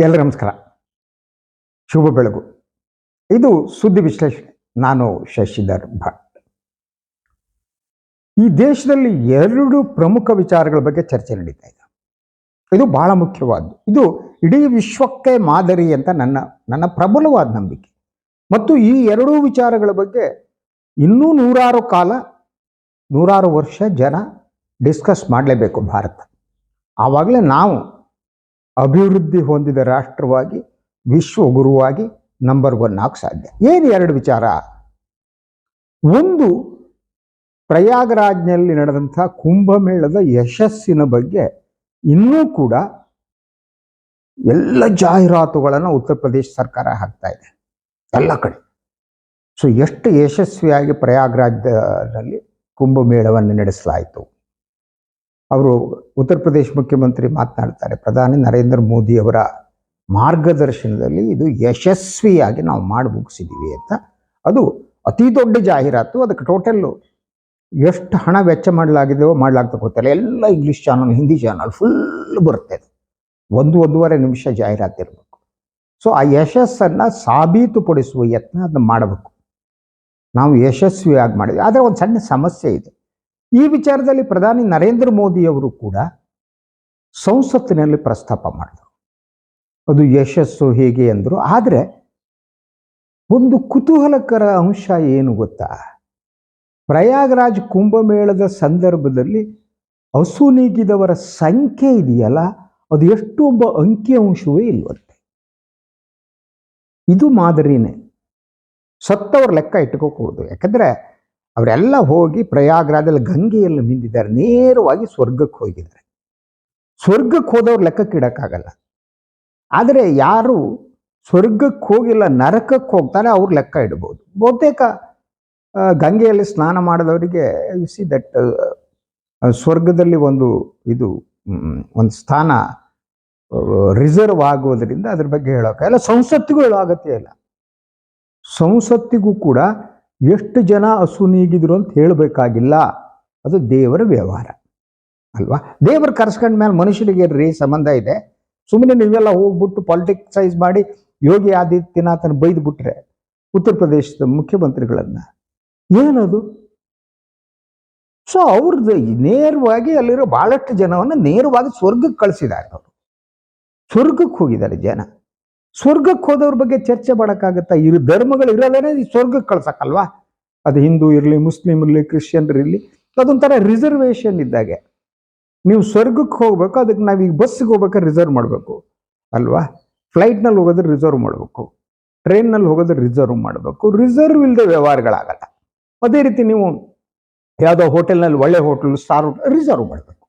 ಎಲ್ಲರ ನಮಸ್ಕಾರ. ಶುಭ ಬೆಳಗು. ಇದು ಸುದ್ದಿ ವಿಶ್ಲೇಷಣೆ. ನಾನು ಶಶಿಧರ್ ಭಟ್. ಈ ದೇಶದಲ್ಲಿ ಎರಡು ಪ್ರಮುಖ ವಿಚಾರಗಳ ಬಗ್ಗೆ ಚರ್ಚೆ ನಡೀತಾ ಇದೆ. ಇದು ಬಹಳ ಮುಖ್ಯವಾದ್ದು. ಇದು ಇಡೀ ವಿಶ್ವಕ್ಕೆ ಮಾದರಿ ಅಂತ ನನ್ನ ನನ್ನ ಪ್ರಬಲವಾದ ನಂಬಿಕೆ. ಮತ್ತು ಈ ಎರಡೂ ವಿಚಾರಗಳ ಬಗ್ಗೆ ಇನ್ನೂ ನೂರಾರು ಕಾಲ, ನೂರಾರು ವರ್ಷ ಜನ ಡಿಸ್ಕಸ್ ಮಾಡಲೇಬೇಕು ಭಾರತ. ಆವಾಗಲೇ ನಾವು ಅಭಿವೃದ್ಧಿ ಹೊಂದಿದ ರಾಷ್ಟ್ರವಾಗಿ ವಿಶ್ವ ಗುರುವಾಗಿ ನಂಬರ್ ಒನ್ ಆಗ ಸಾಧ್ಯ. ಏನು ಎರಡು ವಿಚಾರ? ಒಂದು, ಪ್ರಯಾಗರಾಜ್ನಲ್ಲಿ ನಡೆದಂಥ ಕುಂಭಮೇಳದ ಯಶಸ್ಸಿನ ಬಗ್ಗೆ ಇನ್ನೂ ಕೂಡ ಎಲ್ಲ ಜಾಹೀರಾತುಗಳನ್ನು ಉತ್ತರ ಪ್ರದೇಶ ಸರ್ಕಾರ ಹಾಕ್ತಾ ಇದೆ. ಎಲ್ಲ ಕಡೆ. ಸೊ ಎಷ್ಟು ಯಶಸ್ವಿಯಾಗಿ ಪ್ರಯಾಗರಾಜ್ಯದಲ್ಲಿ ಕುಂಭಮೇಳವನ್ನು ನಡೆಸಲಾಯಿತು? ಅವರು ಉತ್ತರ ಪ್ರದೇಶ ಮುಖ್ಯಮಂತ್ರಿ ಮಾತನಾಡ್ತಾರೆ. ಪ್ರಧಾನಿ ನರೇಂದ್ರ ಮೋದಿ ಅವರ ಮಾರ್ಗದರ್ಶನದಲ್ಲಿ ಇದು ಯಶಸ್ವಿಯಾಗಿ ನಾವು ಮಾಡಿ ಮುಗಿಸಿದ್ದೀವಿ ಅಂತ. ಅದು ಅತಿ ದೊಡ್ಡ ಜಾಹೀರಾತು. ಅದಕ್ಕೆ ಟೋಟಲ್ಲು ಎಷ್ಟು ಹಣ ವೆಚ್ಚ ಮಾಡಲಾಗಿದೆಯೋ ಮಾಡಲಾಗ್ತಾ ಗೊತ್ತಿಲ್ಲ. ಎಲ್ಲ English channel Hindi channel full ಬರುತ್ತೆ ಅದು. ಒಂದು, ಒಂದೂವರೆ ನಿಮಿಷ ಜಾಹೀರಾತು ಇರಬೇಕು. ಸೊ ಆ ಯಶಸ್ಸನ್ನು ಸಾಬೀತುಪಡಿಸುವ ಯತ್ನ ಅದನ್ನ ಮಾಡಬೇಕು. ನಾವು ಯಶಸ್ವಿಯಾಗಿ ಮಾಡಿದ್ವಿ. ಆದರೆ ಒಂದು ಸಣ್ಣ ಸಮಸ್ಯೆ ಇದೆ. ಈ ವಿಚಾರದಲ್ಲಿ ಪ್ರಧಾನಿ ನರೇಂದ್ರ ಮೋದಿಯವರು ಕೂಡ ಸಂಸತ್ತಿನಲ್ಲಿ ಪ್ರಸ್ತಾಪ ಮಾಡಿದರು. ಅದು ಯಶಸ್ಸು ಹೇಗೆ ಅಂದರು, ಆದರೆ ಒಂದು ಕುತೂಹಲಕರ ಅಂಶ ಏನು ಗೊತ್ತಾ? ಪ್ರಯಾಗರಾಜ್ ಕುಂಭಮೇಳದ ಸಂದರ್ಭದಲ್ಲಿ ಹಸು ನೀಗಿದವರ ಸಂಖ್ಯೆ ಇದೆಯಲ್ಲ, ಅದು ಎಷ್ಟು ಒಬ್ಬ ಅಂಕಿಅಂಶವೇ ಇಲ್ವಂತೆ. ಇದು ಮಾದರಿನೇ. ಸತ್ತವ್ರ ಲೆಕ್ಕ ಇಟ್ಕೋಕೂಡದು. ಯಾಕಂದ್ರೆ ಅವರೆಲ್ಲ ಹೋಗಿ ಪ್ರಯಾಗ್ರಾಜಲ್ಲಿ ಗಂಗೆಯಲ್ಲಿ ಮಿಂದಿದ್ದಾರೆ. ನೇರವಾಗಿ ಸ್ವರ್ಗಕ್ಕೆ ಹೋಗಿದ್ದಾರೆ. ಸ್ವರ್ಗಕ್ಕೆ ಹೋದವ್ರು ಲೆಕ್ಕಕ್ಕೆ ಇಡಕ್ಕಾಗಲ್ಲ. ಆದರೆ ಯಾರು ಸ್ವರ್ಗಕ್ಕೆ ಹೋಗಿಲ್ಲ, ನರಕಕ್ಕೆ ಹೋಗ್ತಾರೆ ಅವ್ರು ಲೆಕ್ಕ ಇಡ್ಬೋದು. ಬಹುತೇಕ ಗಂಗೆಯಲ್ಲಿ ಸ್ನಾನ ಮಾಡಿದವರಿಗೆ ಯು ಸಿ ದಟ್ ಸ್ವರ್ಗದಲ್ಲಿ ಒಂದು ಇದು ಒಂದು ಸ್ಥಾನ ರಿಸರ್ವ್ ಆಗೋದ್ರಿಂದ ಅದ್ರ ಬಗ್ಗೆ ಹೇಳೋಕ್ಕಾಗಲ್ಲ. ಸಂಸತ್ತಿಗೂ ಹೇಳೋ ಅಗತ್ಯ ಇಲ್ಲ. ಸಂಸತ್ತಿಗೂ ಕೂಡ ಎಷ್ಟು ಜನ ಹಸು ನೀಗಿದ್ರು ಅಂತ ಹೇಳಬೇಕಾಗಿಲ್ಲ. ಅದು ದೇವರ ವ್ಯವಹಾರ. ಅಲ್ವಾ? ದೇವರು ಕರ್ಸ್ಕೊಂಡ ಮೇಲೆ ಮನುಷ್ಯರಿಗೆ ರೀ ಸಂಬಂಧ ಇದೆ? ಸುಮ್ಮನೆ ನೀವೆಲ್ಲ ಹೋಗ್ಬಿಟ್ಟು ಪಾಲಿಟಿಕ್ಸೈಸ್ ಮಾಡಿ ಯೋಗಿ ಆದಿತ್ಯನಾಥನ ಬೈದು ಬಿಟ್ರೆ ಉತ್ತರ ಪ್ರದೇಶದ ಮುಖ್ಯಮಂತ್ರಿಗಳನ್ನ ಏನದು? ಸೊ ಅವ್ರದ್ದು ನೇರವಾಗಿ ಅಲ್ಲಿರೋ ಬಹಳಷ್ಟು ಜನವನ್ನು ನೇರವಾಗಿ ಸ್ವರ್ಗಕ್ಕೆ ಕಳಿಸಿದ್ದಾರೆ ಅವರು. ಸ್ವರ್ಗಕ್ಕೆ ಹೋಗಿದ್ದಾರೆ ಜನ. ಸ್ವರ್ಗಕ್ಕೆ ಹೋದವ್ರ ಬಗ್ಗೆ ಚರ್ಚೆ ಮಾಡೋಕ್ಕಾಗತ್ತಾ? ಇರು ಧರ್ಮಗಳು ಇರೋದೇನೆ ಈ ಸ್ವರ್ಗಕ್ಕೆ ಕಳ್ಸಕ್ಕಲ್ವಾ? ಅದು ಹಿಂದೂ ಇರಲಿ, ಮುಸ್ಲಿಂ ಇರಲಿ, ಕ್ರಿಶ್ಚಿಯನ್ ಇರಲಿ, ಅದೊಂಥರ ರಿಸರ್ವೇಷನ್ ಇದ್ದಾಗೆ. ನೀವು ಸ್ವರ್ಗಕ್ಕೆ ಹೋಗ್ಬೇಕು, ಅದಕ್ಕೆ ನಾವೀಗ ಬಸ್ಸಿಗೆ ಹೋಗ್ಬೇಕಾದ್ರೆ ರಿಸರ್ವ್ ಮಾಡಬೇಕು, ಅಲ್ವಾ? ಫ್ಲೈಟ್ನಲ್ಲಿ ಹೋಗೋದ್ರೆ ರಿಸರ್ವ್ ಮಾಡಬೇಕು ಟ್ರೈನ್ನಲ್ಲಿ ಹೋಗೋದ್ರೆ ರಿಸರ್ವ್ ಮಾಡಬೇಕು ರಿಸರ್ವ್ ಇಲ್ಲದೆ ವ್ಯವಹಾರಗಳಾಗಲ್ಲ. ಅದೇ ರೀತಿ ನೀವು ಯಾವುದೋ ಹೋಟೆಲ್ನಲ್ಲಿ ಒಳ್ಳೆ ಹೋಟೆಲ್, ಸ್ಟಾರ್ ರಿಸರ್ವ್ ಮಾಡಬೇಕು.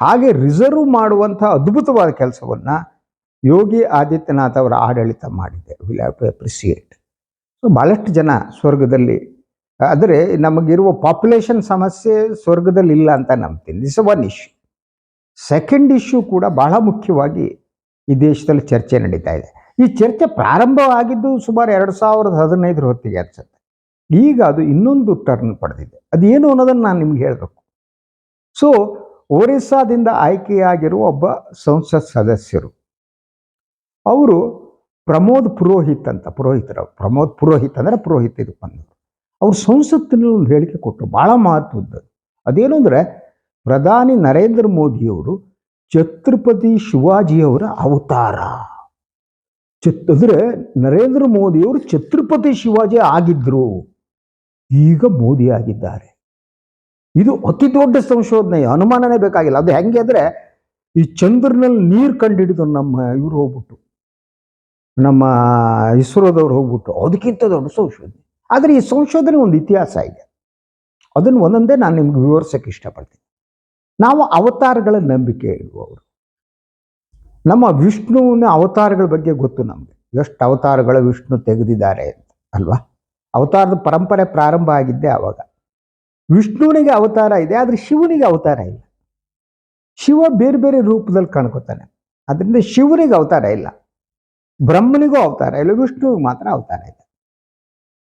ಹಾಗೆ ರಿಸರ್ವ್ ಮಾಡುವಂಥ ಅದ್ಭುತವಾದ ಕೆಲಸವನ್ನ ಯೋಗಿ ಆದಿತ್ಯನಾಥ್ ಅವರ ಆಡಳಿತ ಮಾಡಿದೆ will have to appreciate so ಭಾಳಷ್ಟು ಜನ ಸ್ವರ್ಗದಲ್ಲಿ, ಆದರೆ ನಮಗಿರುವ ಪಾಪ್ಯುಲೇಷನ್ ಸಮಸ್ಯೆ ಸ್ವರ್ಗದಲ್ಲಿ ಇಲ್ಲ ಅಂತ ನಂಬ್ತೀನಿ. This one issue second issue ಕೂಡ ಬಹಳ ಮುಖ್ಯವಾಗಿ ಈ ದೇಶದಲ್ಲಿ ಚರ್ಚೆ ನಡೀತಾ ಇದೆ. ಈ ಚರ್ಚೆ ಪ್ರಾರಂಭವಾಗಿದ್ದು ಸುಮಾರು ಎರಡು ಸಾವಿರದ ಹದಿನೈದರ ಹೊತ್ತಿಗೆ ಅನ್ಸುತ್ತೆ. ಈಗ ಅದು ಇನ್ನೊಂದು ಟರ್ನ್ ಪಡೆದಿದೆ. ಅದೇನು ಅನ್ನೋದನ್ನು ನಾನು ನಿಮ್ಗೆ ಹೇಳಬೇಕು. ಸೊ ಒರಿಸ್ಸಾದಿಂದ ಆಯ್ಕೆಯಾಗಿರುವ ಒಬ್ಬ ಸಂಸತ್ ಸದಸ್ಯರು. ಅವರು ಪ್ರಮೋದ್ ಪುರೋಹಿತ್ ಅಂತ ಪುರೋಹಿತರ ಪ್ರಮೋದ್ ಪುರೋಹಿತ್ ಅಂದರೆ ಪುರೋಹಿತ್ ಇದು ಬಂದವರು ಅವ್ರು ಸಂಸತ್ತಿನಲ್ಲಿ ಒಂದು ಹೇಳಿಕೆ ಕೊಟ್ಟರು ಭಾಳ ಮಹತ್ವದ್ದು. ಅದೇನು ಅಂದರೆ, ಪ್ರಧಾನಿ ನರೇಂದ್ರ ಮೋದಿಯವರು ಛತ್ರಪತಿ ಶಿವಾಜಿಯವರ ಅವತಾರ. ಚತ್ ಅಂದರೆ ನರೇಂದ್ರ ಮೋದಿಯವರು ಛತ್ರಪತಿ ಶಿವಾಜಿ ಆಗಿದ್ದರು ಈಗ ಮೋದಿ ಆಗಿದ್ದಾರೆ. ಇದು ಅತಿ ದೊಡ್ಡ ಸಂಶೋಧನೆ, ಅನುಮಾನನೇ ಬೇಕಾಗಿಲ್ಲ. ಅದು ಹೆಂಗೆ ಅಂದರೆ, ಈ ಚಂದ್ರನಲ್ಲಿ ನೀರು ಕಂಡು ಹಿಡಿದು ನಮ್ಮ ಇವರು ಹೋಗ್ಬಿಟ್ಟು ನಮ್ಮ ಇಸ್ರೋದವ್ರು ಹೋಗ್ಬಿಟ್ಟು ಅದಕ್ಕಿಂತ ದೊಡ್ಡ ಸಂಶೋಧನೆ. ಆದರೆ ಈ ಸಂಶೋಧನೆ ಒಂದು ಇತಿಹಾಸ ಇದೆ. ಅದನ್ನು ಒಂದೊಂದೇ ನಾನು ನಿಮ್ಗೆ ವಿವರಿಸೋಕ್ಕೆ ಇಷ್ಟಪಡ್ತೀನಿ. ನಾವು ಅವತಾರಗಳ ನಂಬಿಕೆ ಇಡುವವರು ನಮ್ಮ ವಿಷ್ಣುವಿನ ಅವತಾರಗಳ ಬಗ್ಗೆ ಗೊತ್ತು ನಮಗೆ. ಎಷ್ಟು ಅವತಾರಗಳ ವಿಷ್ಣು ತೆಗೆದಿದ್ದಾರೆ ಅಂತ, ಅಲ್ವಾ? ಅವತಾರದ ಪರಂಪರೆ ಪ್ರಾರಂಭ ಆಗಿದ್ದೆ ಆವಾಗ. ವಿಷ್ಣುವಿನಿಗೆ ಅವತಾರ ಇದೆ, ಆದರೆ ಶಿವನಿಗೆ ಅವತಾರ ಇಲ್ಲ. ಶಿವ ಬೇರೆ ಬೇರೆ ರೂಪದಲ್ಲಿ ಕಾಣ್ಕೋತಾನೆ. ಅದರಿಂದ ಶಿವನಿಗೆ ಅವತಾರ ಇಲ್ಲ. ಬ್ರಹ್ಮನಿಗೂ ಅವತಾರ ಇಲ್ಲ, ವಿಷ್ಣುವಿಗೆ ಮಾತ್ರ ಅವತಾರ ಇದೆ.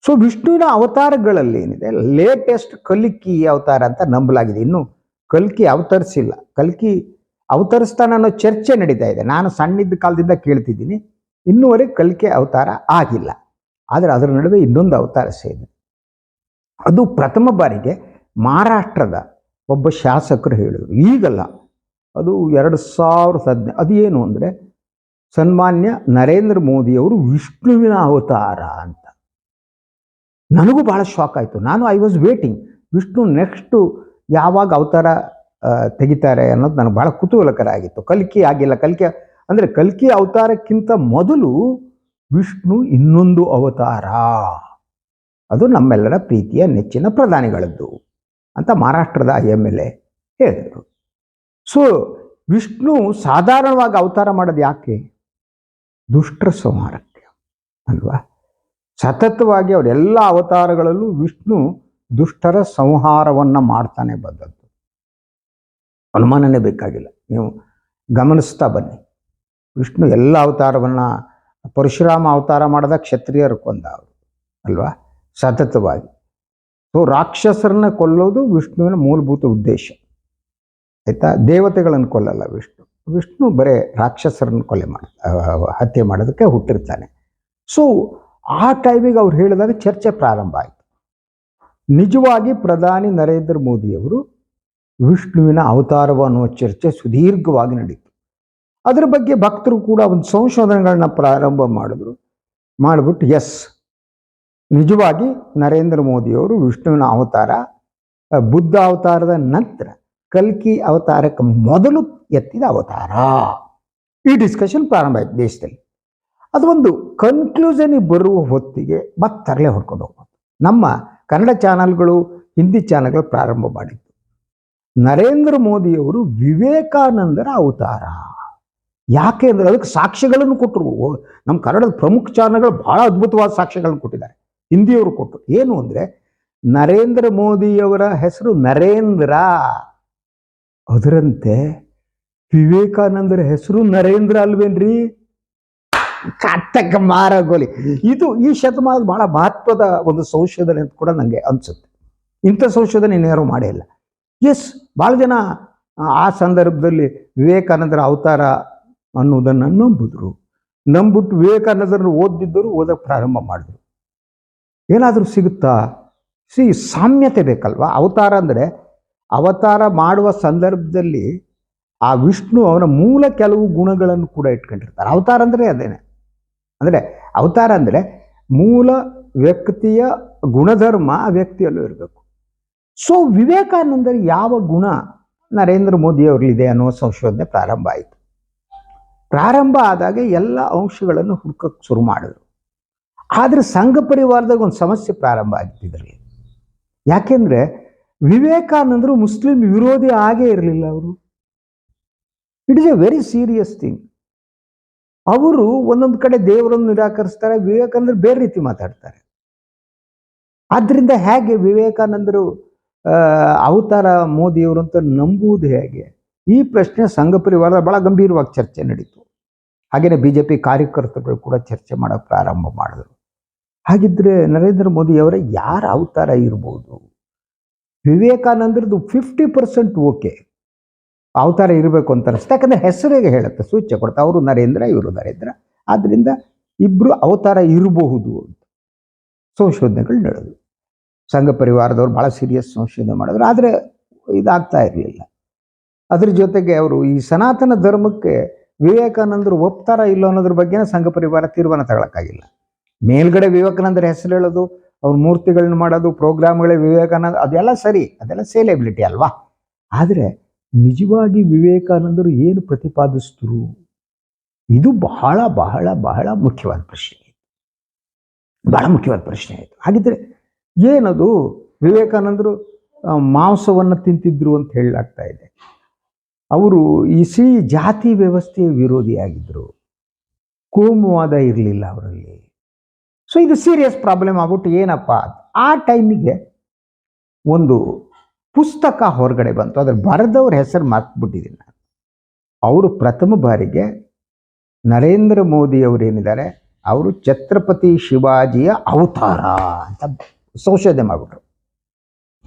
ಸೊ ವಿಷ್ಣುವಿನ ಅವತಾರಗಳಲ್ಲಿ ಏನಿದೆ? ಲೇಟೆಸ್ಟ್ ಕಲ್ಕಿ ಅವತಾರ ಅಂತ ನಂಬಲಾಗಿದೆ. ಇನ್ನು ಕಲ್ಕಿ ಅವತರಿಸಿಲ್ಲ. ಕಲ್ಕಿ ಅವತರಿಸ್ತಾನ ಅನ್ನೋ ಚರ್ಚೆ ನಡೀತಾ ಇದೆ. ನಾನು ಸಣ್ಣಿದ್ದ ಕಾಲದಿಂದ ಕೇಳ್ತಿದ್ದೀನಿ. ಇನ್ನೂವರೆಗೆ ಕಲ್ಕಿ ಅವತಾರ ಆಗಿಲ್ಲ. ಆದರೆ ಅದರ ನಡುವೆ ಇನ್ನೊಂದು ಅವತಾರ ಸೇರಿದೆ. ಅದು ಪ್ರಥಮ ಬಾರಿಗೆ ಮಹಾರಾಷ್ಟ್ರದ ಒಬ್ಬ ಶಾಸಕರು ಹೇಳಿದರು. ಈಗಲ್ಲ. ಅದು ಎರಡು ಸಾವಿರದ ಹದಿನೈದು, ಅದು ಏನು ಅಂದರೆ ಸನ್ಮಾನ್ಯ ನರೇಂದ್ರ ಮೋದಿಯವರು ವಿಷ್ಣುವಿನ ಅವತಾರ ಅಂತ. ನನಗೂ ಭಾಳ ಶಾಕ್ ಆಯಿತು. ನಾನು I was waiting Vishnu next ಯಾವಾಗ ಅವತಾರ ತೆಗಿತಾರೆ ಅನ್ನೋದು ನನಗೆ ಭಾಳ ಕುತೂಹಲಕರ ಆಗಿತ್ತು ಕಲ್ಕಿ ಆಗಿಲ್ಲ. ಕಲ್ಕಿ, ಅಂದರೆ ಕಲ್ಕಿ ಅವತಾರಕ್ಕಿಂತ ಮೊದಲು ವಿಷ್ಣು ಇನ್ನೊಂದು ಅವತಾರ. ಅದು ನಮ್ಮೆಲ್ಲರ ಪ್ರೀತಿಯ ನೆಚ್ಚಿನ ಪ್ರಧಾನಿಗಳದ್ದು ಅಂತ ಮಹಾರಾಷ್ಟ್ರದ ಎಂ ಎಲ್ ಎ ಹೇಳಿದರು. ಸೊ ವಿಷ್ಣು ಸಾಧಾರಣವಾಗಿ ಅವತಾರ ಮಾಡೋದು ಯಾಕೆ? ದುಷ್ಟರ ಸಂಹಾರಕ್ಕೆ ಅಲ್ವಾ? ಸತತವಾಗಿ ಅವರೆಲ್ಲ ಅವತಾರಗಳಲ್ಲೂ ವಿಷ್ಣು ದುಷ್ಟರ ಸಂಹಾರವನ್ನು ಮಾಡ್ತಾನೆ ಬಂದದ್ದು. ಅನುಮಾನನೇ ಬೇಕಾಗಿಲ್ಲ. ನೀವು ಗಮನಿಸ್ತಾ ಬನ್ನಿ. ವಿಷ್ಣು ಎಲ್ಲ ಅವತಾರವನ್ನು ಪರಶುರಾಮ ಅವತಾರ ಮಾಡಿದ ಕ್ಷತ್ರಿಯರು ಕೊಂದ ಅಲ್ವಾ? ಸತತವಾಗಿ. ಸೊ, ರಾಕ್ಷಸರನ್ನ ಕೊಲ್ಲೋದು ವಿಷ್ಣುವಿನ ಮೂಲಭೂತ ಉದ್ದೇಶ. ಆಯಿತಾ? ದೇವತೆಗಳನ್ನು ಕೊಲ್ಲಲ್ಲ ವಿಷ್ಣು. ವಿಷ್ಣು ಬರೇ ರಾಕ್ಷಸರನ್ನು ಕೊಲೆ ಮಾಡ ಹತ್ಯೆ ಮಾಡೋದಕ್ಕೆ ಹುಟ್ಟಿರ್ತಾನೆ. ಸೊ ಆ ಟೈಮಿಗೆ ಅವ್ರು ಹೇಳಿದಾಗ ಚರ್ಚೆ ಪ್ರಾರಂಭ ಆಯಿತು. ನಿಜವಾಗಿ ಪ್ರಧಾನಿ ನರೇಂದ್ರ ಮೋದಿಯವರು ವಿಷ್ಣುವಿನ ಅವತಾರವ ಅನ್ನುವ ಚರ್ಚೆ ಸುದೀರ್ಘವಾಗಿ ನಡೀತು ಅದರ ಬಗ್ಗೆ ಭಕ್ತರು ಕೂಡ ಒಂದು ಸಂಶೋಧನೆಗಳನ್ನ ಪ್ರಾರಂಭ ಮಾಡಿದ್ರು. ಮಾಡಿಬಿಟ್ಟು ಎಸ್ ನಿಜವಾಗಿ ನರೇಂದ್ರ ಮೋದಿಯವರು ವಿಷ್ಣುವಿನ ಅವತಾರ ಬುದ್ಧ ಅವತಾರದ ನಂತರ ಕಲ್ಕಿ ಅವತಾರಕ್ಕೆ ಮೊದಲು ಎತ್ತಿದ ಅವತಾರ. ಈ ಡಿಸ್ಕಷನ್ ಪ್ರಾರಂಭ ಆಯ್ತು ದೇಶದಲ್ಲಿ. ಅದು ಒಂದು ಕನ್ಕ್ಲೂಷನಿಗೆ ಬರುವ ಹೊತ್ತಿಗೆ ಮತ್ತೆ ತರಲೆ ಹೊಡ್ಕೊಂಡು ಹೋಗ್ಬೋದು. ನಮ್ಮ ಕನ್ನಡ ಚಾನಲ್ಗಳು, ಹಿಂದಿ ಚಾನಲ್ಗಳು ಪ್ರಾರಂಭ ಮಾಡಿತ್ತು ನರೇಂದ್ರ ಮೋದಿಯವರು ವಿವೇಕಾನಂದರ ಅವತಾರ. ಯಾಕೆ ಅಂದರೆ ಅದಕ್ಕೆ ಸಾಕ್ಷ್ಯಗಳನ್ನು ಕೊಟ್ಟರು. ನಮ್ಮ ಕನ್ನಡದ ಪ್ರಮುಖ ಚಾನಲ್ಗಳು ಬಹಳ ಅದ್ಭುತವಾದ ಸಾಕ್ಷ್ಯಗಳನ್ನು ಕೊಟ್ಟಿದ್ದಾರೆ. ಹಿಂದಿಯವರು ಕೊಟ್ಟರು. ಏನು ಅಂದರೆ ನರೇಂದ್ರ ಮೋದಿಯವರ ಹೆಸರು ನರೇಂದ್ರ. ಅದರಂತೆ ವಿವೇಕಾನಂದರ ಹೆಸರು ನರೇಂದ್ರ ಅಲ್ವೇನ್ರಿ? ಕಟ್ಟಕ್ಕೆ ಮಾರಗೋಲಿ. ಇದು ಈ ಶತಮಾನದ ಬಹಳ ಮಹತ್ವದ ಒಂದು ಸಂಶೋಧನೆ ಅಂತ ಕೂಡ ನನಗೆ ಅನ್ಸುತ್ತೆ. ಇಂಥ ಸಂಶೋಧನೆ ಇನ್ಯಾರು ಮಾಡೇ ಇಲ್ಲ. ಎಸ್ ಭಾಳ ಜನ ಆ, ಆ ಸಂದರ್ಭದಲ್ಲಿ ವಿವೇಕಾನಂದರ ಅವತಾರ ಅನ್ನೋದನ್ನು ನಂಬಿದ್ರು. ನಂಬಿಟ್ಟು ವಿವೇಕಾನಂದರನ್ನು ಓದಿದ್ದರು ಓದಕ್ಕೆ ಪ್ರಾರಂಭ ಮಾಡಿದ್ರು. ಏನಾದರೂ ಸಿಗುತ್ತಾ? ಸಿ ಸಾಮ್ಯತೆ ಬೇಕಲ್ವಾ? ಅವತಾರ ಅಂದರೆ ಅವತಾರ ಮಾಡುವ ಸಂದರ್ಭದಲ್ಲಿ ಆ ವಿಷ್ಣು ಅವನ ಮೂಲ ಕೆಲವು ಗುಣಗಳನ್ನು ಕೂಡ ಇಟ್ಕೊಂಡಿರ್ತಾರೆ. ಅವತಾರ ಅಂದರೆ ಅದೇನೆ. ಅಂದರೆ ಅವತಾರ ಅಂದರೆ ಮೂಲ ವ್ಯಕ್ತಿಯ ಗುಣಧರ್ಮ ಆ ವ್ಯಕ್ತಿಯಲ್ಲೂ ಇರಬೇಕು. ಸೊ ವಿವೇಕಾನಂದರ ಯಾವ ಗುಣ ನರೇಂದ್ರ ಮೋದಿಯವರಲ್ಲಿದೆ ಅನ್ನೋ ಸಂಶೋಧನೆ ಪ್ರಾರಂಭ ಆಯಿತು. ಪ್ರಾರಂಭ ಆದಾಗ ಎಲ್ಲ ಅಂಶಗಳನ್ನು ಹುಡುಕಕ್ಕೆ ಶುರು ಮಾಡಿದ್ರು. ಆದರೆ ಸಂಘ ಪರಿವಾರದಾಗ ಒಂದು ಸಮಸ್ಯೆ ಪ್ರಾರಂಭ ಆಗಿತ್ತು ಇದರಲ್ಲಿ. ಯಾಕೆಂದ್ರೆ ವಿವೇಕಾನಂದರು ಮುಸ್ಲಿಂ ವಿರೋಧಿ ಆಗೇ ಇರಲಿಲ್ಲ ಅವರು. It is a very serious thing ಅವರು ಒಂದೊಂದು ಕಡೆ ದೇವರನ್ನು ನಿರಾಕರಿಸ್ತಾರೆ, ವಿವೇಕಾನಂದರು ಬೇರೆ ರೀತಿ ಮಾತಾಡ್ತಾರೆ. ಆದ್ದರಿಂದ ಹೇಗೆ ವಿವೇಕಾನಂದರು ಅವತಾರ ಮೋದಿಯವರು ಅಂತ ನಂಬುವುದು ಹೇಗೆ? ಈ ಪ್ರಶ್ನೆ ಸಂಘ ಪರಿವಾರದ ಬಹಳ ಗಂಭೀರವಾಗಿ ಚರ್ಚೆ ನಡೀತು. ಹಾಗೆಯೇ ಬಿ ಜೆ ಪಿ ಕಾರ್ಯಕರ್ತರುಗಳು ಕೂಡ ಚರ್ಚೆ ಮಾಡೋಕ್ಕೆ ಪ್ರಾರಂಭ ಮಾಡಿದ್ರು. ಹಾಗಿದ್ರೆ ನರೇಂದ್ರ ಮೋದಿಯವರ ಯಾರ ಅವತಾರ ಇರ್ಬೋದು? ವಿವೇಕಾನಂದರದ್ದು ಫಿಫ್ಟಿ ಪರ್ಸೆಂಟ್ ಓಕೆ ಅವತಾರ ಇರಬೇಕು ಅಂತ ಅನಿಸ್ತು ಯಾಕಂದ್ರೆ ಹೆಸರಿಗೆ ಹೇಳುತ್ತೆ, ಸೂಚ್ಯ ಕೊಡುತ್ತೆ. ಅವರು ನರೇಂದ್ರ, ಇವರು ನರೇಂದ್ರ ಆದ್ದರಿಂದ ಇಬ್ಬರು ಅವತಾರ ಇರಬಹುದು ಅಂತ ಸಂಶೋಧನೆಗಳು ನಡೆದು ಸಂಘ ಪರಿವಾರದವ್ರು ಭಾಳ ಸೀರಿಯಸ್ ಸಂಶೋಧನೆ ಮಾಡಿದ್ರು. ಆದರೆ ಇದಾಗ್ತಾ ಇರಲಿಲ್ಲ. ಅದ್ರ ಜೊತೆಗೆ ಅವರು ಈ ಸನಾತನ ಧರ್ಮಕ್ಕೆ ವಿವೇಕಾನಂದರು ಒಪ್ತಾರ ಇಲ್ಲ ಅನ್ನೋದ್ರ ಬಗ್ಗೆ ಸಂಘ ಪರಿವಾರ ತೀರ್ಮಾನ ತಗೊಳಕ್ಕಾಗಿಲ್ಲ. ಮೇಲ್ಗಡೆ ವಿವೇಕಾನಂದರ ಹೆಸರು ಹೇಳೋದು ಅವ್ರ ಮೂರ್ತಿಗಳನ್ನ ಮಾಡೋದು, ಪ್ರೋಗ್ರಾಮ್ಗಳೇ ವಿವೇಕಾನಂದ ಅದೆಲ್ಲ ಸರಿ, ಅದೆಲ್ಲ ಸೇಲೆಬಿಲಿಟಿ ಅಲ್ವಾ? ಆದರೆ ನಿಜವಾಗಿ ವಿವೇಕಾನಂದರು ಏನು ಪ್ರತಿಪಾದಿಸಿದ್ರು? ಇದು ಬಹಳ ಬಹಳ ಬಹಳ ಮುಖ್ಯವಾದ ಪ್ರಶ್ನೆ ಬಹಳ ಮುಖ್ಯವಾದ ಪ್ರಶ್ನೆ ಆಯಿತು. ಹಾಗಿದ್ರೆ ಏನದು? ವಿವೇಕಾನಂದರು ಮಾಂಸವನ್ನು ತಿಂತಿದ್ರು ಅಂತ ಹೇಳಲಾಗ್ತಾ ಇದೆ. ಅವರು ಈ ಜಾತಿ ವ್ಯವಸ್ಥೆಯ ವಿರೋಧಿಯಾಗಿದ್ದರು ಕೋಮುವಾದ ಇರಲಿಲ್ಲ ಅವರಲ್ಲಿ. ಸೊ ಇದು ಸೀರಿಯಸ್ ಪ್ರಾಬ್ಲಮ್ ಆಗ್ಬಿಟ್ಟು ಏನಪ್ಪ? ಆ ಟೈಮಿಗೆ ಒಂದು ಪುಸ್ತಕ ಹೊರಗಡೆ ಬಂತು. ಅದ್ರ ಬರೆದವ್ರ ಹೆಸರು ಮರ್ತ್ಬಿಟ್ಟಿದ್ದೀನಿ ನಾನು. ಅವರು ಪ್ರಥಮ ಬಾರಿಗೆ ನರೇಂದ್ರ ಮೋದಿ ಅವರು ಏನಿದ್ದಾರೆ ಅವರು ಛತ್ರಪತಿ ಶಿವಾಜಿಯ ಅವತಾರ ಅಂತ ಸಂಶೋಧನೆ ಮಾಡಿಬಿಟ್ರು.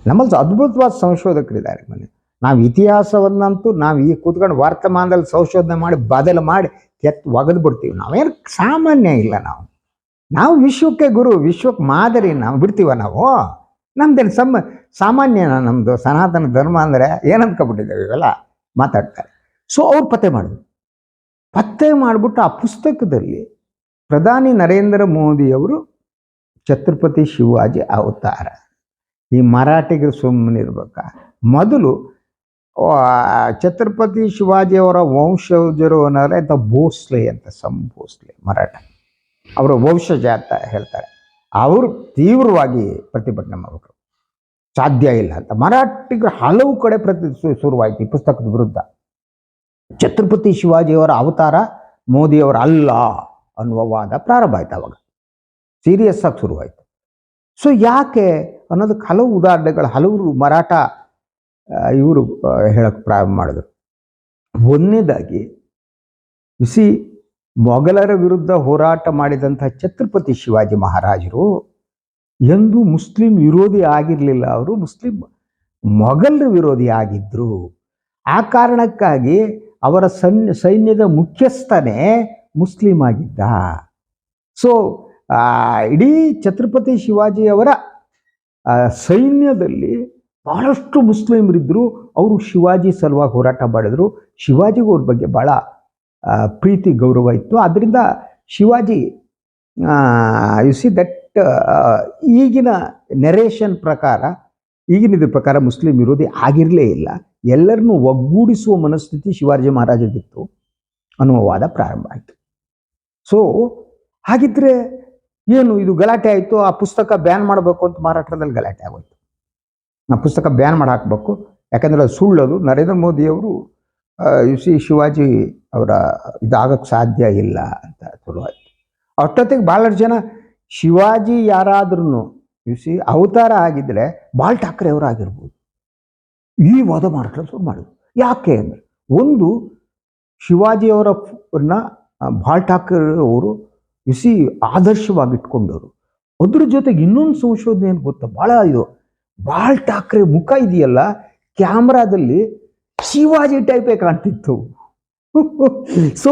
ನಮ್ಮಲ್ಲಿ ಅದ್ಭುತವಾದ ಸಂಶೋಧಕರಿದ್ದಾರೆ ಮನೆ. ನಾವು ಇತಿಹಾಸವನ್ನಂತೂ ನಾವು ಈ ಕೂತ್ಕೊಂಡು ವರ್ತಮಾನದಲ್ಲಿ ಸಂಶೋಧನೆ ಮಾಡಿ, ಬದಲು ಮಾಡಿ ಕೆತ್ತು ಒಗೆದ್ಬಿಡ್ತೀವಿ. ನಾವೇನು ಸಾಮಾನ್ಯ ಇಲ್ಲ ನಾವು. ನಾವು ವಿಶ್ವಕ್ಕೆ ಗುರು, ವಿಶ್ವಕ್ಕೆ ಮಾದರಿ ನಾವು ಬಿಡ್ತೀವ ನಾವು? ನಮ್ದೇನು ಸಮ ಸಾಮಾನ್ಯನ ನಮ್ಮದು ಸನಾತನ ಧರ್ಮ ಅಂದರೆ ಏನಂದ್ಕೊಬಿಟ್ಟಿದ್ದೇವೆ ಇವೆಲ್ಲ ಮಾತಾಡ್ತಾರೆ. ಸೊ ಅವ್ರು ಪತ್ತೆ ಮಾಡಿದ್ರು. ಪತ್ತೆ ಮಾಡಿಬಿಟ್ಟು ಆ ಪುಸ್ತಕದಲ್ಲಿ ಪ್ರಧಾನಿ ನರೇಂದ್ರ ಮೋದಿಯವರು ಛತ್ರಪತಿ ಶಿವಾಜಿ ಅವತಾರ. ಈ ಮರಾಠಿಗರು ಸುಮ್ಮನಿರ್ಬೇಕ? ಮೊದಲು ಛತ್ರಪತಿ ಶಿವಾಜಿಯವರ ವಂಶಜರು ಅನ್ನೋರೆ ಅಂತ ಭೋಸ್ಲೆ ಅಂತ, ಸಂ ಭೋಸ್ಲೆ ಮರಾಠ. ಅವರ ವಂಶಜ ಅಂತ ಹೇಳ್ತಾರೆ. ಅವರು ತೀವ್ರವಾಗಿ ಪ್ರತಿಭಟನೆ ಮಾಡಬೇಕು ಸಾಧ್ಯ ಇಲ್ಲ ಅಂತ. ಮರಾಠಿಗರು ಹಲವು ಕಡೆ ಪ್ರತಿ ಶುರುವಾಯಿತು ಈ ಪುಸ್ತಕದ ವಿರುದ್ಧ. ಛತ್ರಪತಿ ಶಿವಾಜಿಯವರ ಅವತಾರ ಮೋದಿಯವರ ಅಲ್ಲ ಅನ್ನುವ ವಾದ ಪ್ರಾರಂಭ ಆಯ್ತು ಅವಾಗ. ಸೀರಿಯಸ್ ಆಗಿ ಶುರುವಾಯಿತು. ಸೊ ಯಾಕೆ ಅನ್ನೋದಕ್ಕೆ ಹಲವು ಉದಾಹರಣೆಗಳು ಹಲವರು ಮರಾಠ ಇವರು ಹೇಳಕ್ಕೆ ಪ್ರಾರಂಭ ಮಾಡಿದ್ರು. ಒಂದನೇದಾಗಿ ಬಿಸಿ ಮೊಘಲರ ವಿರುದ್ಧ ಹೋರಾಟ ಮಾಡಿದಂಥ ಛತ್ರಪತಿ ಶಿವಾಜಿ ಮಹಾರಾಜರು ಎಂದು ಮುಸ್ಲಿಂ ವಿರೋಧಿ ಆಗಿರಲಿಲ್ಲ. ಅವರು ಮುಸ್ಲಿಂ ಮೊಘಲರ ವಿರೋಧಿ ಆಗಿದ್ದರು ಆ ಕಾರಣಕ್ಕಾಗಿ ಅವರ ಸೈನ್ಯ ಸೈನ್ಯದ ಮುಖ್ಯಸ್ಥನೇ ಮುಸ್ಲಿಂ ಆಗಿದ್ದ. ಸೊ ಇಡೀ ಛತ್ರಪತಿ ಶಿವಾಜಿಯವರ ಸೈನ್ಯದಲ್ಲಿ ಬಹಳಷ್ಟು ಮುಸ್ಲಿಮರಿದ್ದರು ಅವರು ಶಿವಾಜಿ ಸಲುವಾಗಿ ಹೋರಾಟ ಮಾಡಿದ್ರು. ಶಿವಾಜಿಗೂ ಅವ್ರ ಬಗ್ಗೆ ಭಾಳ ಪ್ರೀತಿ ಗೌರವ ಇತ್ತು. ಆದ್ದರಿಂದ ಶಿವಾಜಿ ಯು ಸಿ ದಟ್ ಈಗಿನ ನೆರೇಷನ್ ಪ್ರಕಾರ, ಈಗಿನ ಇದ್ರ ಪ್ರಕಾರ ಮುಸ್ಲಿಂ ವಿರೋಧಿ ಆಗಿರಲೇ ಇಲ್ಲ. ಎಲ್ಲರನ್ನೂ ಒಗ್ಗೂಡಿಸುವ ಮನಸ್ಥಿತಿ ಶಿವಾಜಿ ಮಹಾರಾಜರಿಗಿತ್ತು. ಅನ್ನುವ ವಾದ ಪ್ರಾರಂಭ ಆಯಿತು. ಸೊ ಹಾಗಿದ್ರೆ ಏನು ಇದು ಗಲಾಟೆ ಆಯಿತು? ಆ ಪುಸ್ತಕ ಬ್ಯಾನ್ ಮಾಡಬೇಕು ಅಂತ ಮಹಾರಾಷ್ಟ್ರದಲ್ಲಿ ಗಲಾಟೆ ಆಗೋಯ್ತು. ಆ ಪುಸ್ತಕ ಬ್ಯಾನ್ ಮಾಡಿ ಹಾಕಬೇಕು ಯಾಕಂದರೆ ಅದು ಸುಳ್ಳದು. ನರೇಂದ್ರ ಮೋದಿಯವರು ಯು ಸಿ ಶಿವಾಜಿ ಅವರ ಇದಾಗಕ್ಕೆ ಸಾಧ್ಯ ಇಲ್ಲ ಅಂತ ಶುರುವಾಯಿತು. ಅಷ್ಟೊತ್ತಿಗೆ ಭಾಳಷ್ಟು ಜನ ಶಿವಾಜಿ ಯಾರಾದ್ರೂ ಯು ಸಿ ಅವತಾರ ಆಗಿದ್ದರೆ ಬಾಳ್ ಠಾಕ್ರೆ ಅವರು ಆಗಿರ್ಬೋದು ಈ ವಾದ ಮಾಡಲು ಶುರು ಮಾಡಿದ್ರು. ಯಾಕೆ ಅಂದರೆ ಒಂದು ಶಿವಾಜಿಯವರನ್ನ ಬಾಳ್ ಠಾಕ್ರೆ ಅವರು ಯು ಸಿ ಆದರ್ಶವಾಗಿಟ್ಕೊಂಡವರು ಅದ್ರ ಜೊತೆಗೆ ಇನ್ನೊಂದು ಸಂಶೋಧನೆ ಏನು ಗೊತ್ತಾ? ಭಾಳ ಇದು. ಬಾಳ್ ಠಾಕ್ರೆ ಮುಖ ಇದೆಯಲ್ಲ, ಕ್ಯಾಮ್ರಾದಲ್ಲಿ ಶಿವಾಜಿ ಟೈಪೇ ಕಾಣ್ತಿತ್ತು. ಸೊ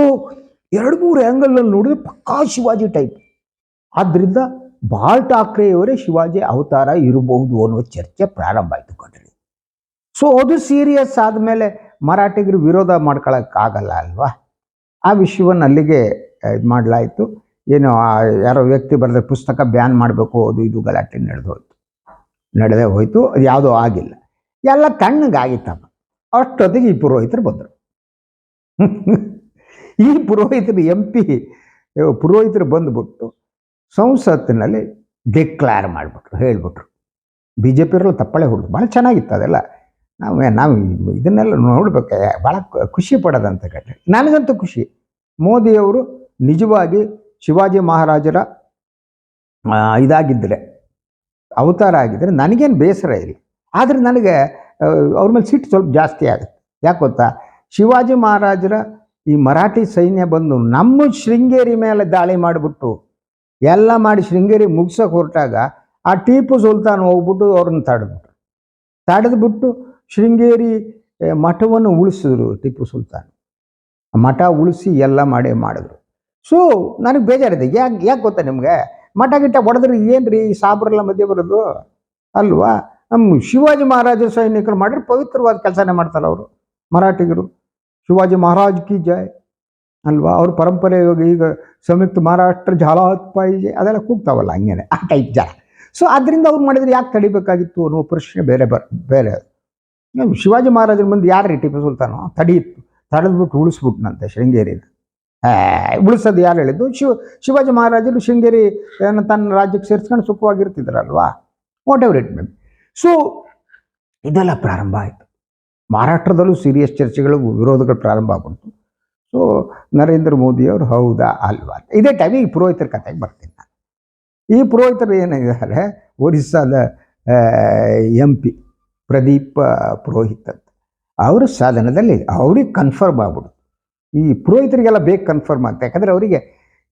ಎರಡು ಮೂರು ಆ್ಯಂಗಲ್ನಲ್ಲಿ ನೋಡಿದ್ರೆ ಪಕ್ಕಾ ಶಿವಾಜಿ ಟೈಪ್ ಆದ್ದರಿಂದ ಬಾಳ್ ಠಾಕ್ರೆಯವರೇ ಶಿವಾಜಿ ಅವತಾರ ಇರಬಹುದು ಅನ್ನುವ ಚರ್ಚೆ ಪ್ರಾರಂಭ ಆಯಿತು ಕಣ್ರಿ. ಸೊ ಅದು ಸೀರಿಯಸ್ ಆದಮೇಲೆ ಮರಾಠಿಗರು ವಿರೋಧ ಮಾಡ್ಕೊಳಕ್ಕಾಗಲ್ಲ ಅಲ್ವಾ? ಆ ವಿಷಯವನ್ನು ಅಲ್ಲಿಗೆ ಇದು ಮಾಡಲಾಯಿತು. ಏನು ಯಾರೋ ವ್ಯಕ್ತಿ ಬರೆದ ಪುಸ್ತಕ ಬ್ಯಾನ್ ಮಾಡಬೇಕು, ಅದು ಇದು ಗಲಾಟೆ ನಡೆದು ಹೋಯ್ತು ನಡೆದೇ ಹೋಯ್ತು ಅದು ಯಾವುದೂ ಆಗಿಲ್ಲ. ಎಲ್ಲ ತಣ್ಣಗಾಗಿತ್ತಪ್ಪ. ಅಷ್ಟೊತ್ತಿಗೆ ಈ ಪುರೋಹಿತರು ಬಂದರು. ಈ ಪುರೋಹಿತರು ಎಂ ಪಿ ಪುರೋಹಿತರು ಬಂದುಬಿಟ್ಟು ಸಂಸತ್ತಿನಲ್ಲಿ ಡಿಕ್ಲೇರ್ ಮಾಡಿಬಿಟ್ರು, ಹೇಳಿಬಿಟ್ರು. ಬಿ ಜೆ ಪಿಯವರು ತಪ್ಪಳೆ ಹೊಡೆದು ಭಾಳ ಚೆನ್ನಾಗಿತ್ತು ಅದೆಲ್ಲ. ನಾವು ನಾವು ಇದನ್ನೆಲ್ಲ ನೋಡ್ಬೇಕು, ಭಾಳ ಖುಷಿ ಪಡೋದಂತ ಕಟ್ಟೆ ನನಗಂತೂ ಖುಷಿ. ಮೋದಿಯವರು ನಿಜವಾಗಿ ಶಿವಾಜಿ ಮಹಾರಾಜರ ಇದಾಗಿದ್ದರೆ, ಅವತಾರ ಆಗಿದ್ದರೆ ನನಗೇನು ಬೇಸರ ಇಲ್ಲ. ಆದರೆ ನನಗೆ ಅವ್ರ ಮೇಲೆ ಸಿಟ್ಟು ಸ್ವಲ್ಪ ಜಾಸ್ತಿ ಆಗುತ್ತೆ. ಯಾಕೆ ಗೊತ್ತಾ? ಶಿವಾಜಿ ಮಹಾರಾಜರ ಈ ಮರಾಠಿ ಸೈನ್ಯ ಬಂದು ನಮ್ಮ ಶೃಂಗೇರಿ ಮೇಲೆ ದಾಳಿ ಮಾಡಿಬಿಟ್ಟು, ಎಲ್ಲ ಮಾಡಿ ಶೃಂಗೇರಿ ಮುಗಿಸೋಕೆ ಹೊರಟಾಗ ಆ ಟಿಪ್ಪು ಸುಲ್ತಾನ್ ಹೋಗ್ಬಿಟ್ಟು ಅವ್ರನ್ನ ತಡೆದ್ಬಿಟ್ರು. ತಡೆದ್ಬಿಟ್ಟು ಶೃಂಗೇರಿ ಮಠವನ್ನು ಉಳಿಸಿದ್ರು ಟಿಪ್ಪು ಸುಲ್ತಾನ್. ಮಠ ಉಳಿಸಿ ಎಲ್ಲ ಮಾಡಿ ಮಾಡಿದ್ರು. ಸೊ, ನನಗೆ ಬೇಜಾರಿದೆ. ಯಾಕೆ ಯಾಕೆ ಗೊತ್ತಾ ನಿಮಗೆ? ಮಠ ಗಿಟ್ಟ ಹೊಡೆದ್ರೆ ಏನು ರೀ ಸಾಬ್ರೆಲ್ಲ ಮಧ್ಯೆ ಬರೋದು? ಅಲ್ವಾ? ನಮ್ಮ ಶಿವಾಜಿ ಮಹಾರಾಜ ಸೈನಿಕರು ಮಾಡಿದ್ರೆ ಪವಿತ್ರವಾದ ಕೆಲಸನೇ ಮಾಡ್ತಾರೆ ಅವರು. ಮರಾಠಿಗರು. ಶಿವಾಜಿ ಮಹಾರಾಜ್ ಕಿ ಜೈ. ಅಲ್ವಾ? ಅವ್ರ ಪರಂಪರೆ ಇವಾಗ ಈಗ ಸಂಯುಕ್ತ ಮಹಾರಾಷ್ಟ್ರ ಜಾಲಾತ್ ಅದೆಲ್ಲ ಕೂಗ್ತಾವಲ್ಲ ಹಂಗೇನೆ. ಆ ಟೈಪ್ ಜನ. ಸೊ ಅದರಿಂದ ಅವ್ರು ಮಾಡಿದ್ರೆ ಯಾಕೆ ತಡಿಬೇಕಾಗಿತ್ತು ಅನ್ನೋ ಪ್ರಶ್ನೆ ಬೇರೆ ಬರ್, ಬೇರೆ. ಶಿವಾಜಿ ಮಹಾರಾಜರ ಮುಂದೆ ಯಾರು ರೀ ಟಿಪ್ಪು ಸುಲ್ತಾನು? ತಡೆಯಿತ್ತು ತಡೆದ್ಬಿಟ್ಟು ಉಳಿಸ್ಬಿಟ್ನಂತೆ ಶೃಂಗೇರಿನ. ಉಳಿಸೋದು ಯಾರು ಹೇಳಿದ್ದು? ಶಿವ, ಶಿವಾಜಿ ಮಹಾರಾಜರು ಶೃಂಗೇರಿ ತನ್ನ ರಾಜ್ಯಕ್ಕೆ ಸೇರಿಸ್ಕೊಂಡು ಸುಖವಾಗಿರ್ತಿದ್ರಲ್ವಾ? Whatever it may so ಇದೆಲ್ಲ ಪ್ರಾರಂಭ ಆಯಿತು. ಮಹಾರಾಷ್ಟ್ರದಲ್ಲೂ ಸೀರಿಯಸ್ ಚರ್ಚೆಗಳು, ವಿರೋಧಗಳು ಪ್ರಾರಂಭ ಆಗ್ಬಿಡ್ತು. ಸೊ ನರೇಂದ್ರ ಮೋದಿಯವರು ಹೌದಾ, ಅಲ್ವಾ ಇದೇ ಟೈಮಿಗೆ ಪುರೋಹಿತರ ಕಥೆಗೆ ಬರ್ತೀನಿ ನಾನು. ಈ ಪುರೋಹಿತರು ಏನಿದ್ದಾರೆ, ಒರಿಸ್ಸಾದ ಎಂ ಪಿ ಪ್ರದೀಪ್ ಪುರೋಹಿತ್ ಅಂತ. ಅವರ ಸಾಧನದಲ್ಲಿ ಅವ್ರಿಗೆ ಕನ್ಫರ್ಮ್ ಆಗ್ಬಿಡ್ತು. ಈ ಪುರೋಹಿತರಿಗೆಲ್ಲ ಬೇಗ ಕನ್ಫರ್ಮ್ ಆಗುತ್ತೆ ಯಾಕಂದರೆ ಅವರಿಗೆ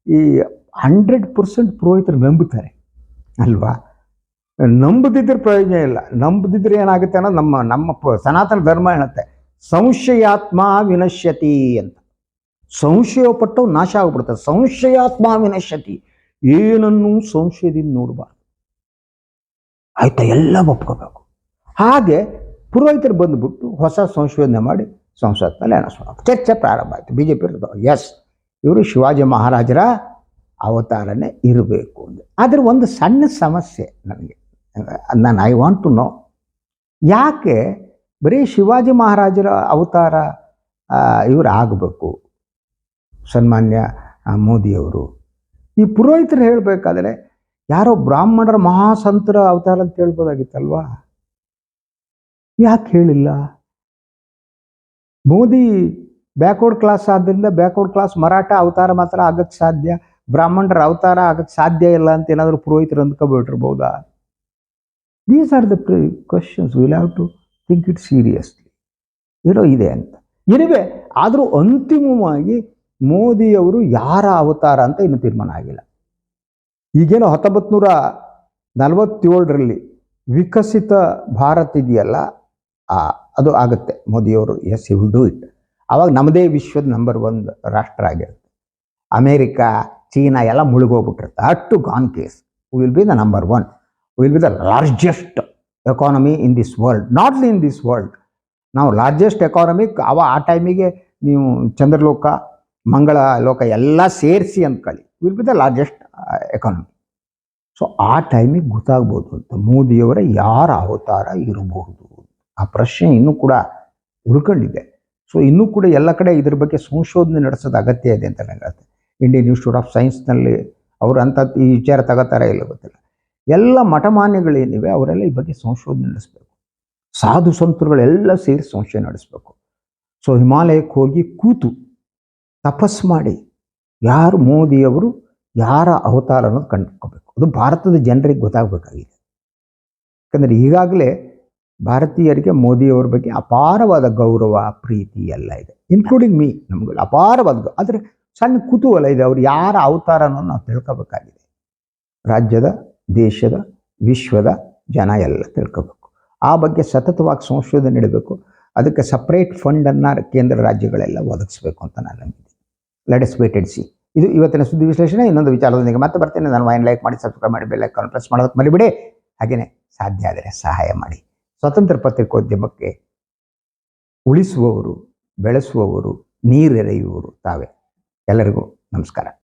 ಈ ಹಂಡ್ರೆಡ್ ಪರ್ಸೆಂಟ್ ಪುರೋಹಿತರು ನಂಬುತ್ತಾರೆ. ಅಲ್ವಾ? ನಂಬದಿದ್ರೆ ಪ್ರಯೋಜನ ಇಲ್ಲ. ನಂಬದಿದ್ರೆ ಏನಾಗುತ್ತೆ ಅನ್ನೋದು ನಮ್ಮ ನಮ್ಮ ಸನಾತನ ಧರ್ಮ ಹೇಳುತ್ತೆ ಸಂಶಯಾತ್ಮ ವಿನಶ್ಯತಿ ಅಂತ. ಸಂಶಯ ಪಟ್ಟು ನಾಶ ಆಗ್ಬಿಡುತ್ತೆ. ಸಂಶಯಾತ್ಮ ವಿನಶ್ಯತಿ. ಏನನ್ನು ಸಂಶಯದಿಂದ ನೋಡಬಾರ್ದು. ಆಯ್ತಾ? ಎಲ್ಲ ಒಪ್ಕೋಬೇಕು. ಹಾಗೆ ಪುರೋಹಿತರು ಬಂದುಬಿಟ್ಟು ಹೊಸ ಸಂಶೋಧನೆ ಮಾಡಿ ಸಂಸತ್ನಲ್ಲಿ ಅನಸ್ಮ ಚರ್ಚೆ ಪ್ರಾರಂಭ ಆಯಿತು. ಬಿ ಜೆ ಪಿ ಎಸ್ ಇವರು ಶಿವಾಜಿ ಮಹಾರಾಜರ ಅವತಾರನೇ ಇರಬೇಕು ಅಂದರೆ ಆದರೆ ಒಂದು ಸಣ್ಣ ಸಮಸ್ಯೆ ನನಗೆ ನಾನು ಐ ವಾಂಟ್ ಟು ನೋ ಯಾಕೆ ಬರೀ ಶಿವಾಜಿ ಮಹಾರಾಜರ ಅವತಾರ ಇವರು ಆಗಬೇಕು? ಸನ್ಮಾನ್ಯ ಮೋದಿಯವರು. ಈ ಪುರೋಹಿತರು ಹೇಳಬೇಕಾದ್ರೆ ಯಾರೋ ಬ್ರಾಹ್ಮಣರ ಮಹಾಸಂತರ ಅವತಾರ ಅಂತ ಹೇಳ್ಬೋದಾಗಿತ್ತಲ್ವಾ? ಯಾಕೆ ಹೇಳಿಲ್ಲ? ಮೋದಿ ಬ್ಯಾಕ್ವರ್ಡ್ ಕ್ಲಾಸ್ ಆದ್ದರಿಂದ ಬ್ಯಾಕ್ವರ್ಡ್ ಕ್ಲಾಸ್ ಮರಾಠ ಅವತಾರ ಮಾತ್ರ ಆಗಕ್ಕೆ ಸಾಧ್ಯ, ಬ್ರಾಹ್ಮಣರ ಅವತಾರ ಆಗಕ್ಕೆ ಸಾಧ್ಯ ಇಲ್ಲ ಅಂತ ಏನಾದರೂ ಪುರೋಹಿತರು ಅಂದ್ಕೊಬಿಟ್ಟಿರ್ಬೋದಾ? These are the questions will have to think it seriously ಏನೋ ಇದೆ ಅಂತ. ಏನಿವೆ? ಆದರೂ ಅಂತಿಮವಾಗಿ ಮೋದಿಯವರು ಯಾರ ಅವತಾರ ಅಂತ ಇನ್ನು ತೀರ್ಮಾನ ಆಗಿಲ್ಲ. ಈಗೇನು ಹತ್ತೊಂಬತ್ತು ನೂರ ನಲವತ್ತೇಳರಲ್ಲಿ ವಿಕಸಿತ ಭಾರತ ಇದೆಯಲ್ಲ ಅದು ಆಗುತ್ತೆ. ಮೋದಿಯವರು ಎಸ್ ಯು ಡೂ ಇಟ್ ಆವಾಗ ನಮ್ಮದೇ ವಿಶ್ವದ ನಂಬರ್ ಒನ್ ರಾಷ್ಟ್ರ ಆಗಿರುತ್ತೆ. ಅಮೇರಿಕಾ, ಚೀನಾ ಎಲ್ಲ ಮುಳುಗೋಗ್ಬಿಟ್ಟಿರುತ್ತೆ. ಅಟ್ಟು gone case will be the number one will be the largest economy in this world not in this world ನಾವು ಲಾರ್ಜೆಸ್ಟ್ ಎಕಾನಮಿ ಅವ ಆ ಟೈಮಿಗೆ ನೀವು ಚಂದ್ರಲೋಕ ಮಂಗಳ ಲೋಕ ಎಲ್ಲ ಸೇರಿಸಿ ಅಂದ್ಕೊಳ್ಳಿ will be the largest economy so ಆ ಟೈಮಿಗೆ ಗೊತ್ತಾಗ್ಬೋದು ಅಂತ. ಮೋದಿಯವರ ಯಾರ ಅವತಾರ ಇರಬಹುದು ಆ ಪ್ರಶ್ನೆ ಇನ್ನೂ ಕೂಡ ಉಳ್ಕೊಂಡಿದೆ. ಸೊ ಇನ್ನೂ ಕೂಡ ಎಲ್ಲ ಕಡೆ ಇದ್ರ ಬಗ್ಗೆ ಸಂಶೋಧನೆ ನಡೆಸೋದು ಅಗತ್ಯ ಇದೆ ಅಂತ ನನಗೆ ಇಂಡಿಯನ್ ಇನ್ಸ್ಟಿಟ್ಯೂಟ್ ಆಫ್ ಸೈನ್ಸ್ನಲ್ಲಿ ಅವರು ಅಂಥ ಈ ವಿಚಾರ ತಗೋತಾರ ಇಲ್ಲ ಗೊತ್ತಿಲ್ಲ. ಎಲ್ಲ ಮಠಮಾನ್ಯಗಳೇನಿವೆ ಅವರೆಲ್ಲ ಈ ಬಗ್ಗೆ ಸಂಶೋಧನೆ ನಡೆಸಬೇಕು. ಸಾಧು ಸಂತರುಗಳೆಲ್ಲ ಸೇರಿ ಸಂಶೋಧನೆ ನಡೆಸಬೇಕು. ಸೊ ಹಿಮಾಲಯಕ್ಕೆ ಹೋಗಿ ಕೂತು ತಪಸ್ ಮಾಡಿ ಯಾರು ಮೋದಿಯವರು ಯಾರ ಅವತಾರ ಅನ್ನೋದು ಕಂಡುಕೋಬೇಕು. ಅದು ಭಾರತದ ಜನರಿಗೆ ಗೊತ್ತಾಗಬೇಕಾಗಿದೆ. ಯಾಕಂದರೆ ಈಗಾಗಲೇ ಭಾರತೀಯರಿಗೆ ಮೋದಿಯವರ ಬಗ್ಗೆ ಅಪಾರವಾದ ಗೌರವ, ಪ್ರೀತಿ ಎಲ್ಲ ಇದೆ. ಇನ್ಕ್ಲೂಡಿಂಗ್ ಮೀ ನಮ್ಗೆ ಅಪಾರವಾದ ಆದರೆ ಸಣ್ಣ ಕುತೂಹಲ ಇದೆ. ಅವ್ರು ಯಾರ ಅವತಾರ ಅನ್ನೋದು ನಾವು ತಿಳ್ಕೋಬೇಕಾಗಿದೆ. ರಾಜ್ಯದ ದೇಶದ, ವಿಶ್ವದ ಜನ ಎಲ್ಲ ತಿಳ್ಕೋಬೇಕು. ಆ ಬಗ್ಗೆ ಸತತವಾಗಿ ಸಂಶೋಧನೆ ಇಡಬೇಕು ಅದಕ್ಕೆ ಸಪ್ರೇಟ್ ಫಂಡನ್ನು ಕೇಂದ್ರ ರಾಜ್ಯಗಳೆಲ್ಲ ಒದಗಿಸ್ಬೇಕು ಅಂತ ನಾನು ನಂಬಿದ್ದೀನಿ. ಲೆಟ್ ಎಸ್ ವೇಟ್ ಸಿ ಇದು ಇವತ್ತಿನ ಸುದ್ದಿ ವಿಶ್ಲೇಷಣೆ. ಇನ್ನೊಂದು ವಿಚಾರದೊಂದಿಗೆ ಮತ್ತೆ ಬರ್ತೇನೆ. ನಾನು ವೈನ್ ಲೈಕ್ ಮಾಡಿ ಸಬ್ಸ್ಕ್ರೈಬ್ ಮಾಡಿ ಬೆಲ್ ಐಕಾನ್ ಪ್ರೆಸ್ ಮಾಡೋದಕ್ಕೆ ಮರಿಬೇಡಿ. ಹಾಗೆಯೇ ಸಾಧ್ಯ ಆದರೆ ಸಹಾಯ ಮಾಡಿ. ಸ್ವತಂತ್ರ ಪತ್ರಿಕೋದ್ಯಮಕ್ಕೆ ಉಳಿಸುವವರು, ಬೆಳೆಸುವವರು, ನೀರೆರೆಯುವವರು ತಾವೇ. ಎಲ್ಲರಿಗೂ ನಮಸ್ಕಾರ.